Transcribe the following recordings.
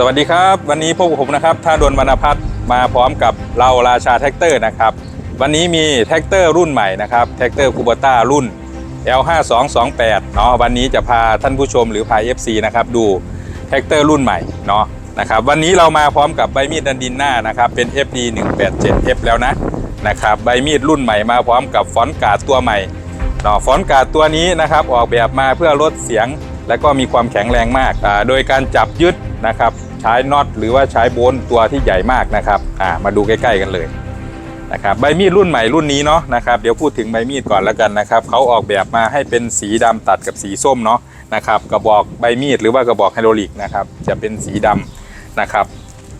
สวัสดีครับ วันนี้พวกบผมนะครับท่าดวนวรรณพัฒน์มาพร้อมกับเราราชาแท็กเตอร์นะครับ วันนี้มีแท็กเตอร์รุ่นใหม่นะครับแท็กเตอร์คูบต้ารุ่น L5228 เนาะวันนี้จะพาท่านผู้ชมหรือพา FC นะครับดูแท็กเตอร์รุ่นใหม่เนาะนะครับวันนี้เรามาพร้อมกับใบมีดดันดินหน้านะครับเป็น FD 187F แล้วนะนะครับใบมีดรุ่นใหม่มาพร้อมกับฟอนต์การ์ดตัวใหม่เนาะฟอนต์การ์ดตัวนี้นะครับออกแบบมาเพื่อลดเสียงและก็มีความแข็งแรงมาก โดยการจับยึดนะครับ ใช้น็อตหรือว่าใช้โบนตัวที่ใหญ่มากนะครับอ่ามาดูใกล้ๆกันเลยนะครับใบมีดรุ่นใหม่รุ่นนี้เนาะนะครับเดี๋ยวพูดถึงใบมีดก่อนแล้วกันนะครับเขาออกแบบมาให้เป็นสีดำตัดกับสีส้มเนาะนะครับกระบอกใบมีดหรือว่ากระบอกไฮโดรลิกนะครับจะเป็นสีดำนะครับ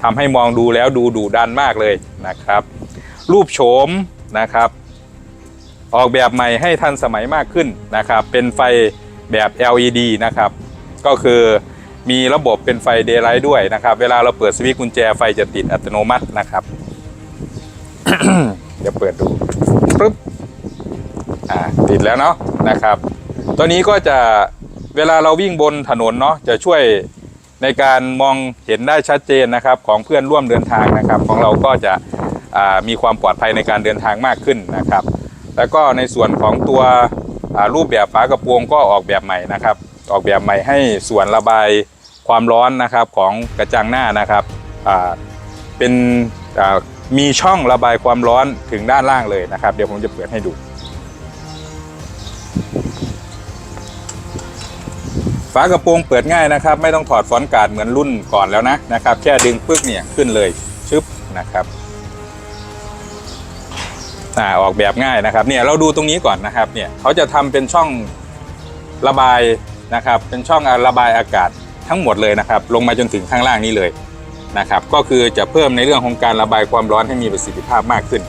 ทำให้มองดูแล้วดูดุดันมากเลยนะครับ รูปโฉมนะครับออกแบบใหม่ให้ทันสมัยมากขึ้นนะครับ เป็นไฟแบบ LED นะครับ ก็คือ มีระบบเป็นไฟ daylight ด้วยนะครับ เวลาเราเปิดสวิตช์กุญแจไฟจะติดอัตโนมัตินะครับ เดี๋ยวเปิดดูปึ๊บอ่าติดแล้วเนาะนะครับ ตัวนี้ก็จะเวลาเราวิ่งบนถนนเนาะจะช่วยในการมองเห็นได้ชัดเจนนะครับ ของเพื่อนร่วมเดินทางนะครับ ของเราก็จะมีความปลอดภัยในการเดินทางมากขึ้นนะครับ แล้วก็ในส่วนของตัวรูปแบบฝากระโปรงก็ออกแบบใหม่นะครับ ออกแบบใหม่ให้ส่วนระบาย ความร้อนนะครับของกระจังหน้านะครับเป็นมีช่องระบายความร้อนถึงด้านล่างเลยนะครับ เดี๋ยวผมจะเปิดให้ดู ฝากระโปรงเปิดง่ายนะครับ ไม่ต้องถอดฟอนต์การ์ดเหมือนรุ่นก่อนแล้วนะนะครับ แค่ดึงปึ๊กเนี่ยขึ้นเลยชึบนะครับอ่าออกแบบง่ายนะครับเนี่ยเราดูตรงนี้ก่อนนะครับเนี่ยเขาจะทำเป็นช่องระบายนะครับ เป็นช่องระบายอากาศ ทั้งหมดเลยนะครับ ลงมาจนถึงข้างล่างนี้เลยนะครับ ก็คือจะเพิ่มในเรื่องของการระบายความร้อนให้มีประสิทธิภาพมากขึ้น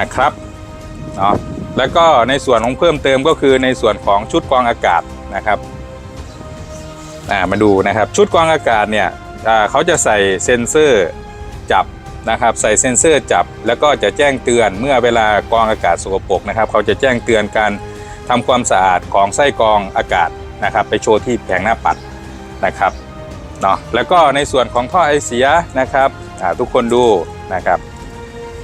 นะครับเนาะแล้วก็ในส่วนของเพิ่มเติมก็คือในส่วนของชุดกรองอากาศนะครับามาดูนะครับชุดกรองอากาศเนี่ยเขาจะใส่เซ็นเซอร์จับนะครับใส่เซ็นเซอร์จับ แล้วก็จะแจ้งเตือนเมื่อเวลากรองอากาศสกปรกนะครับ เขาจะแจ้งเตือนการทำความสะอาดของไส้กรองอากาศนะครับ ไปโชว์ที่แผงหน้าปัด นะครับเนาะแล้วก็ในส่วนของท่อไอเสียนะครับทุกคนดูนะครับ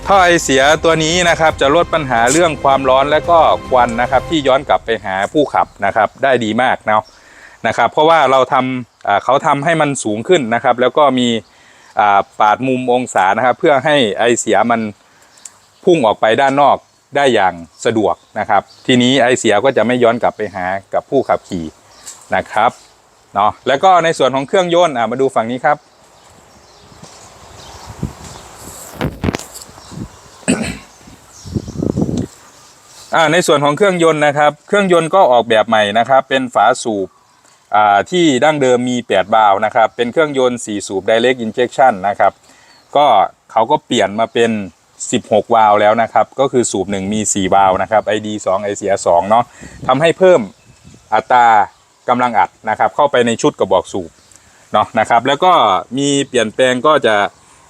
ท่อไอเสียตัวนี้นะครับจะลดปัญหาเรื่องความร้อนและก็ควันนะครับที่ย้อนกลับไปหาผู้ขับนะครับได้ดีมากเนาะนะครับ เพราะว่าเราทำเขาทำให้มันสูงขึ้นนะครับ แล้วก็มีปาดมุมองศานะครับ เพื่อให้ไอเสียมันพุ่งออกไปด้านนอกได้อย่างสะดวกนะครับ ทีนี้ไอเสียก็จะไม่ย้อนกลับไปหากับผู้ขับขี่นะครับ เนาะแล้วก็ในส่วนของเครื่องยนต์อะมาดูฝั่งนี้ครับ ในส่วนของเครื่องยนต์นะครับ เครื่องยนต์ก็ออกแบบใหม่นะครับ เป็นฝาสูบที่ดั้งเดิมมี8วาล์วนะครับ เป็นเครื่องยนต์ 4 สูบ direct injection นะครับ ก็เขาก็เปลี่ยนมาเป็น 16 วาล์วแล้วนะครับ ก็คือสูบ 1 มี 4 วาล์วนะครับ ID 2 i เสีย2เนาะทำให้เพิ่มอัตรา กำลังอัดนะครับ เข้าไปในชุดกระบอกสูบเนาะนะครับ แล้วก็มีเปลี่ยนแปลงก็จะ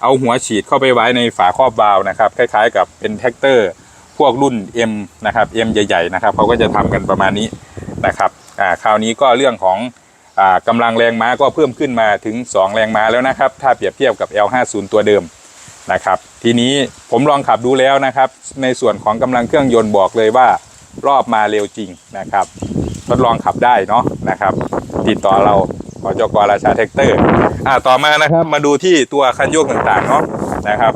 เอาหัวฉีดเข้าไปไว้ในฝาครอบวาล์วนะครับ คล้ายๆ กับเป็นแท็กเตอร์พวกรุ่น M นะครับ M ใหญ่ๆนะครับเขาก็จะทำกันประมาณนี้นะครับอ่าคราวนี้ก็เรื่องของอ่ากำลังแรงม้าก็เพิ่มขึ้นมาถึง 2 แรงม้าแล้วนะครับ ถ้าเปรียบเทียบกับ L50 ตัวเดิมนะครับ ทีนี้ผมลองขับดูแล้วนะครับ ในส่วนของกำลังเครื่องยนต์บอกเลยว่ารอบมาเร็วจริงนะครับ ทดลองขับได้เนาะนะครับ ติดต่อเราขอจกราชาแท็กเตอร์อ่าต่อมานะครับ มาดูที่ตัวคันโยกต่างๆเนาะนะครับ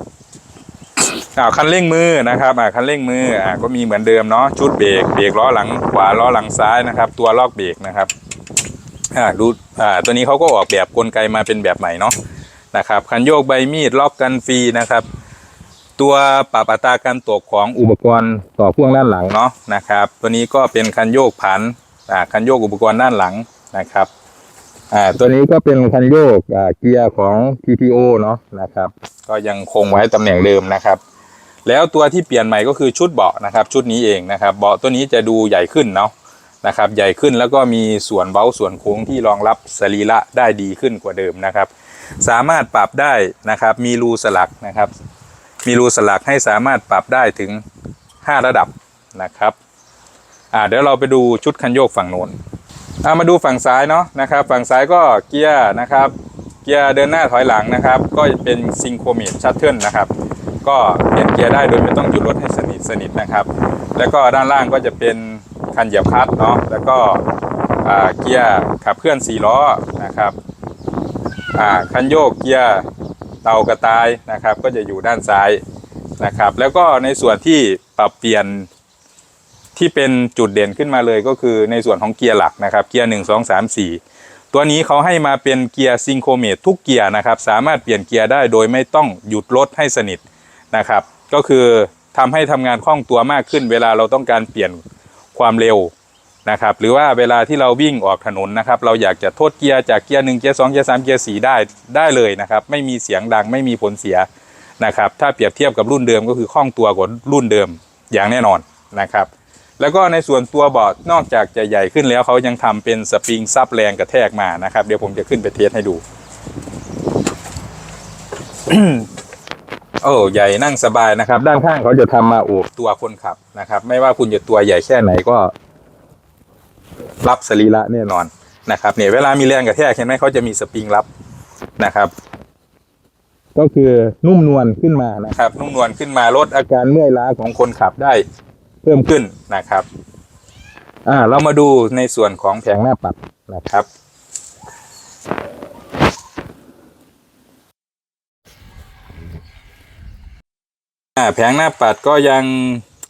อ่าคันเร่งมือนะครับอ่าคันเร่งมืออ่าก็มีเหมือนเดิมเนาะชุดเบรกเบรกล้อหลังขวาล้อหลังซ้ายนะครับ ตัวลอกเบรกนะครับอ่าดูอ่าตัวนี้เขาก็ออกแบบกลไกมาเป็นแบบใหม่เนาะนะครับคันโยกใบมีดล็อกกันฟรีนะครับ ตัวปรับอัตราการตกของอุปกรณ์ต่อพ่วงด้านหลังเนาะนะครับ ตัวนี้ก็เป็นคันโยกผันอ่า คันโยกอุปกรณ์ด้านหลังนะครับอ่าตัวนี้ก็เป็นคันโยกอ่าเกียร์ของ TPO เนาะนะครับ ก็ยังคงไว้ตำแหน่งเดิมนะครับ แล้วตัวที่เปลี่ยนใหม่ก็คือชุดเบาะนะครับ ชุดนี้เองนะครับ เบาะตัวนี้จะดูใหญ่ขึ้นเนาะนะครับ ใหญ่ขึ้นแล้วก็มีส่วนเบ้าส่วนโค้งที่รองรับสรีระได้ดีขึ้นกว่าเดิมนะครับ สามารถปรับได้นะครับ มีรูสลักนะครับ มีรูสลักให้สามารถปรับได้ถึง 5 ระดับนะครับ อ่าเดี๋ยวเราไปดูชุดคันโยกฝั่งโน้นอ่ามาดูฝั่งซ้ายเนาะนะครับ ฝั่งซ้ายก็เกียร์นะครับ เกียร์เดินหน้าถอยหลังนะครับ ก็เป็นซิงโครเมตชัตเทิลนะครับ ก็เปลี่ยนเกียร์ได้โดยไม่ต้องหยุดรถให้สนิทสนิทนะครับ แล้วก็ด้านล่างก็จะเป็นคันเหยียบคลัตช์เนาะแล้วก็เกียร์ขับเคลื่อน4ล้อนะครับคันโยกเกียร์เตากระต่ายนะครับ ก็จะอยู่ด้านซ้ายนะครับ แล้วก็ในส่วนที่ปรับเปลี่ยน ที่เป็นจุดเด่นขึ้นมาเลยก็คือในส่วนของเกียร์หลักนะครับเกียร์1 2 3 4ตัวนี้เขาให้มาเป็นเกียร์ซิงโครเมตทุกเกียร์นะครับสามารถเปลี่ยนเกียร์ได้โดยไม่ต้องหยุดรถให้สนิทนะครับ ก็คือทำให้ทำงานคล่องตัวมากขึ้น เวลาเราต้องการเปลี่ยนความเร็วนะครับหรือว่าเวลาที่เราวิ่งออกถนนนะครับ เราอยากจะโทษเกียร์จากเกียร์หนึ่งเกียร์สองเกียร์สามเกียร์สี่ได้ได้เลยนะครับ ไม่มีเสียงดังไม่มีผลเสียนะครับ ถ้าเปรียบเทียบกับรุ่นเดิมก็คือคล่องตัวกว่ารุ่นเดิมอย่างแน่นอนนะครับ แล้วก็ในส่วนตัวเบาะนอกจากจะใหญ่ขึ้นแล้วเขายังทำเป็นสปริงซับแรงกระแทกมานะครับ เดี๋ยวผมจะขึ้นไปเทสให้ดู โอ้ใหญ่นั่งสบายนะครับ ด้านข้างเขาจะทำมาโอบตัวคนขับนะครับ ไม่ว่าคุณจะตัวใหญ่แค่ไหนก็ รับสรีระแน่นอนนะครับ เนี่ยเวลามีแรงกระแทกเห็นไหมเขาจะมีสปริงรับนะครับก็คือนุ่มนวลขึ้นมานะครับ นุ่มนวลขึ้นมาลดอาการเมื่อยล้าของคนขับได้ เพิ่มขึ้นนะครับ อ่า เรามาดูในส่วนของแผงหน้าปัดนะครับ อ่า แผงหน้าปัดก็ยัง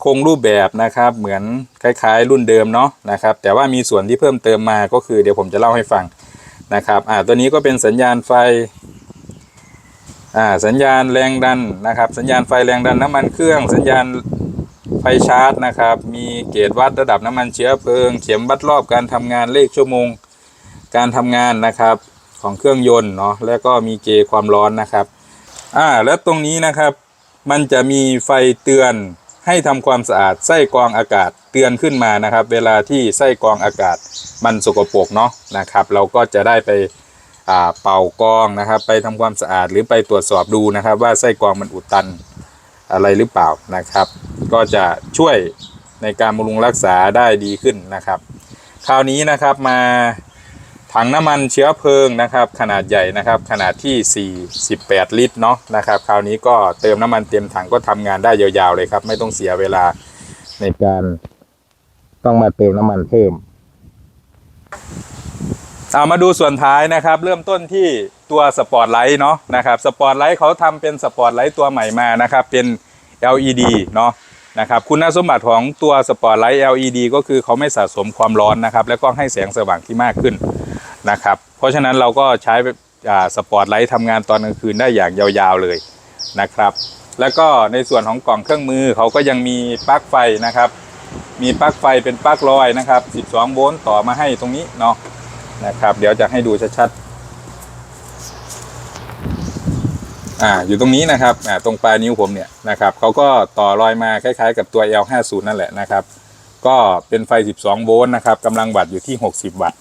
คงรูปแบบนะครับ เหมือนคล้ายๆ รุ่นเดิมเนาะนะครับ แต่ว่ามีส่วนที่เพิ่มเติมมาก็คือเดี๋ยวผมจะเล่าให้ฟังนะครับ อ่า ตัวนี้ก็เป็นสัญญาณไฟอ่าสัญญาณแรงดันนะครับ สัญญาณไฟแรงดันน้ำมันเครื่อง สัญญาณ ฟชาร์จนะครับ มีเกจวัดระดับน้ำมันเชื้อเพลิง เข็มวัดรอบการทำงานเลขชั่วโมง การทำงานนะครับของเครื่องยนต์เนาะแล้วก็มีเกจความร้อนนะครับอ่าแล้วตรงนี้นะครับ มันจะมีไฟเตือนให้ทำความสะอาดไส้กรองอากาศเตือนขึ้นมานะครับ เวลาที่ไส้กรองอากาศมันสกปรกเนาะนะครับ เราก็จะได้ไปอ่าเป่ากรองนะครับ ไปทำความสะอาดหรือไปตรวจสอบดูนะครับ ว่าไส้กรองมันอุดตัน อะไรหรือเปล่านะครับ ก็จะช่วยในการบำรุงรักษาได้ดีขึ้นนะครับ คราวนี้นะครับมาถังน้ำมันเชื้อเพลิงนะครับ ขนาดใหญ่นะครับ ขนาดที่ 48 ลิตรเนาะนะครับ คราวนี้ก็เติมน้ำมันเต็มถังก็ทำงานได้ยาวๆเลยครับ ไม่ต้องเสียเวลาในการต้องมาเติมน้ำมันเพิ่ม เอามาดูส่วนท้ายนะครับ เริ่มต้นที่ตัวสปอร์ตไลท์เนาะนะครับสปอร์ตไลท์เขาทำเป็นสปอร์ตไลท์ตัวใหม่มานะครับ เป็น LED เนาะนะครับคุณสมบัติของตัวสปอร์ตไลท์ LED ก็คือเขาไม่สะสมความร้อนนะครับ แล้วก็ให้แสงสว่างที่มากขึ้นนะครับ เพราะฉะนั้นเราก็ใช้สปอร์ตไลท์ทำงานตอนกลางคืนได้อย่างยาวๆเลยนะครับ แล้วก็ในส่วนของกล่องเครื่องมือเขาก็ยังมีปลั๊กไฟนะครับ มีปลั๊กไฟเป็นปลั๊กลอยนะครับ 12 โวลต์ต่อมาให้ตรงนี้เนาะ นะครับ เดี๋ยวจะให้ดูชัดๆอ่าอยู่ตรงนี้นะครับอ่าตรงปลายนิ้วผมเนี่ยนะครับเขาก็ต่อรอยมาคล้ายๆ กับตัว L50 นั่นแหละนะครับ ก็เป็นไฟ 12 โวลต์นะครับกำลังวัตต์อยู่ที่ 60 วัตต์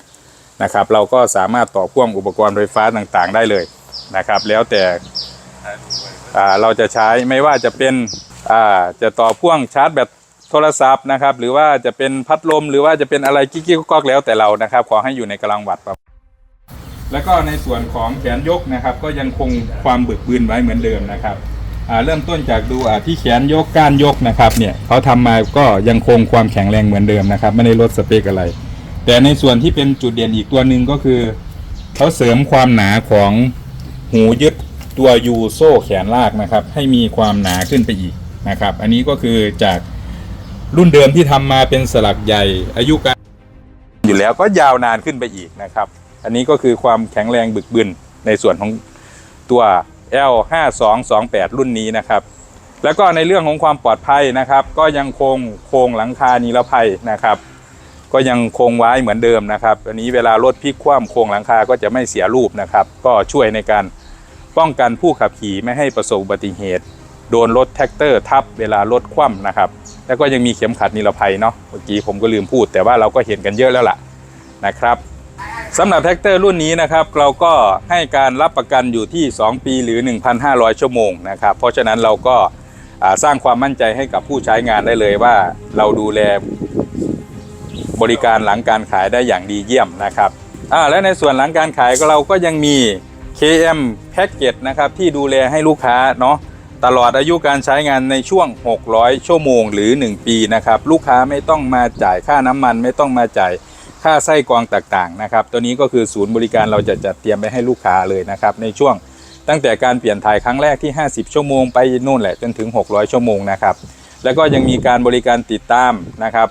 นะครับเราก็สามารถต่อพ่วงอุปกรณ์ไฟฟ้าต่างๆ ได้เลยนะครับ แล้วแต่อ่าเราจะใช้ไม่ว่าจะเป็นอ่าจะต่อพ่วงชาร์จแบต โทรศัพท์นะครับ หรือว่าจะเป็นพัดลม หรือว่าจะเป็นอะไรกิ๊กๆก๊อกแล้วแต่เรานะครับ ขอให้อยู่ในกำลังวัตต์ครับแล้วก็ในส่วนของแขนยกนะครับ ก็ยังคงความบึกบืนไว้เหมือนเดิมนะครับเริ่มต้นจากดูที่แขนยกก้านยกนะครับเนี่ยเขาทำมาก็ยังคงความแข็งแรงเหมือนเดิมนะครับ ไม่ได้ลดสเปคอะไร แต่ในส่วนที่เป็นจุดเด่นอีกตัวหนึ่งก็คือเขาเสริมความหนาของหูยึดตัวยูโซ่แขนลากนะครับ ให้มีความหนาขึ้นไปอีกนะครับ อันนี้ก็คือจาก รุ่นเดิมที่ทำมาเป็นสลักใหญ่ อายุการอยู่แล้วก็ยาวนานขึ้นไปอีกนะครับ อันนี้ก็คือความแข็งแรงบึกบึนในส่วนของตัว L5228 รุ่นนี้นะครับ แล้วก็ในเรื่องของความปลอดภัยนะครับ ก็ยังคงโครงหลังคานิรภัยนะครับ ก็ยังคงไว้เหมือนเดิมนะครับอันนี้เวลารถพลิกคว่ำโครงหลังคาก็จะไม่เสียรูปนะครับ ก็ช่วยในการป้องกันผู้ขับขี่ไม่ให้ประสบอุบัติเหตุ โดนรถแท็กเตอร์ทับเวลารถคว่ำนะครับ แล้วก็ยังมีเข็มขัดนิรภัยเนาะเมื่อกี้ผมก็ลืมพูด แต่ว่าเราก็เห็นกันเยอะแล้วล่ะนะครับสำหรับแท็กเตอร์รุ่นนี้นะครับเราก็ให้การรับประกันอยู่ที่ 2 ปีหรือ 1,500 ชั่วโมงนะครับเพราะฉะนั้นเราก็สร้างความมั่นใจให้กับผู้ใช้งานได้เลยว่าเราดูแลบริการหลังการขายได้อย่างดีเยี่ยมนะครับและในส่วนหลังการขายก็เราก็ยังมี KM Package นะครับที่ดูแลให้ลูกค้าเนาะ ตลอดอายุการใช้งานในช่วง 600 ชั่วโมงหรือ 1 ปีนะครับ ลูกค้าไม่ต้องมาจ่ายค่าน้ำมันไม่ต้องมาจ่ายค่าไส้กรองต่างๆนะครับ ตัวนี้ก็คือศูนย์บริการเราจะจัดเตรียมไปให้ลูกค้าเลยนะครับ ในช่วงตั้งแต่การเปลี่ยนถ่ายครั้งแรกที่ 50 ชั่วโมงไปนู่นแหละจนถึง 600 ชั่วโมงนะครับ แล้วก็ยังมีการบริการติดตามนะครับ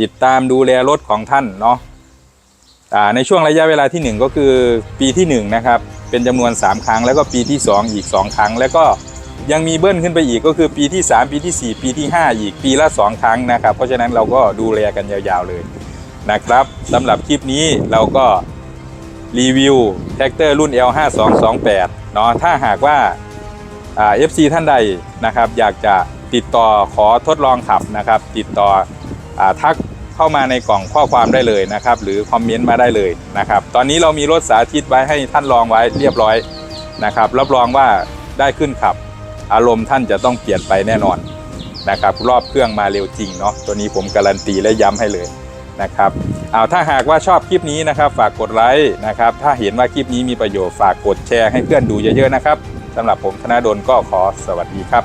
ติดตามดูแลรถของท่านเนาะในช่วงระยะเวลาที่ 1 ก็คือปีที่ 1 นะครับ เป็นจำนวน 3 ครั้ง แล้วก็ปีที่ 2 อีก 2 ครั้ง แล้วก็ ยังมีเบิ้ลขึ้นไปอีกก็คือปีที่ 3 ปีที่ 4 ปีที่ 5 อีกปีละ 2 ครั้งนะครับ เพราะฉะนั้นเราก็ดูแลกันยาวๆเลยนะครับสำหรับคลิปนี้เราก็รีวิวแท็กเตอร์รุ่น L5228 เนาะถ้าหากว่าอ่า FC ท่านใดนะครับ อยากจะติดต่อขอทดลองขับนะครับ ติดต่ออทักเข้ามาในกล่องข้อความได้เลยนะครับ หรือคอมเมนต์มาได้เลยนะครับ ตอนนี้เรามีรถสาธิตไว้ให้ท่านลองไว้เรียบร้อยนะครับ รับรองว่าได้ขึ้นขับ อารมณ์ท่านจะต้องเปลี่ยนไปแน่นอนนะครับรอบเครื่องมาเร็วจริงเนาะตัวนี้ผมการันตีและย้ำให้เลยนะครับเอาถ้าหากว่าชอบคลิปนี้นะครับ ฝากกดไลค์นะครับถ้าเห็นว่าคลิปนี้มีประโยชน์ฝากกดแชร์ให้เพื่อนดูเยอะๆนะครับสำหรับผมธนาดลก็ขอสวัสดีครับ